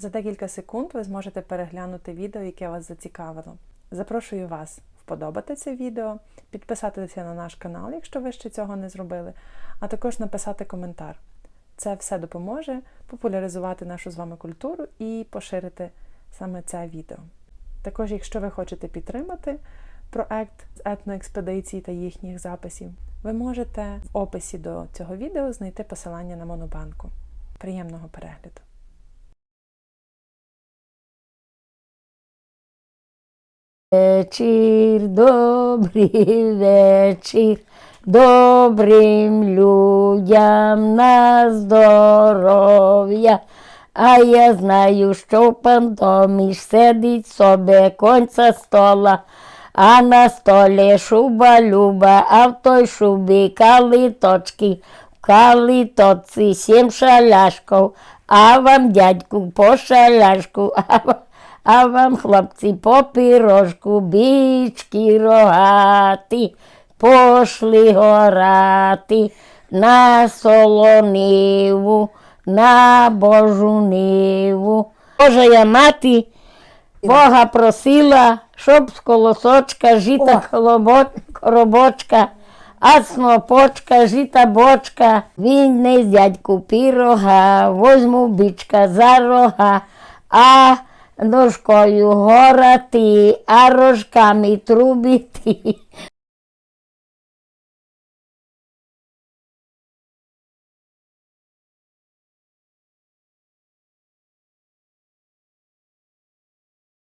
За декілька секунд ви зможете переглянути відео, яке вас зацікавило. Запрошую вас вподобати це відео, підписатися на наш канал, якщо ви ще цього не зробили, а також написати коментар. Це все допоможе популяризувати нашу з вами культуру і поширити саме це відео. Також, якщо ви хочете підтримати проект з етноекспедицій та їхніх записів, ви можете в описі до цього відео знайти посилання на Монобанку. Приємного перегляду! Вечір, добрий вечір, добрим людям на здоров'я. А я знаю, що пан Томіш сидить собі конця стола, а на столі шуба люба, а в той шубі калиточки, в калитоці сім шаляшков, а вам, дядьку, по шаляшку, а вам а вам, хлопці, по пірожку, бічки рогати, пошли горати на солониву, на божу ниву. Божа мати Бога просила, щоб з колосочка жита коробочка, а снопочка, жита бочка, він не дядьку пірога, возьму бичка за рога, а ножкою горати, а рожками трубити.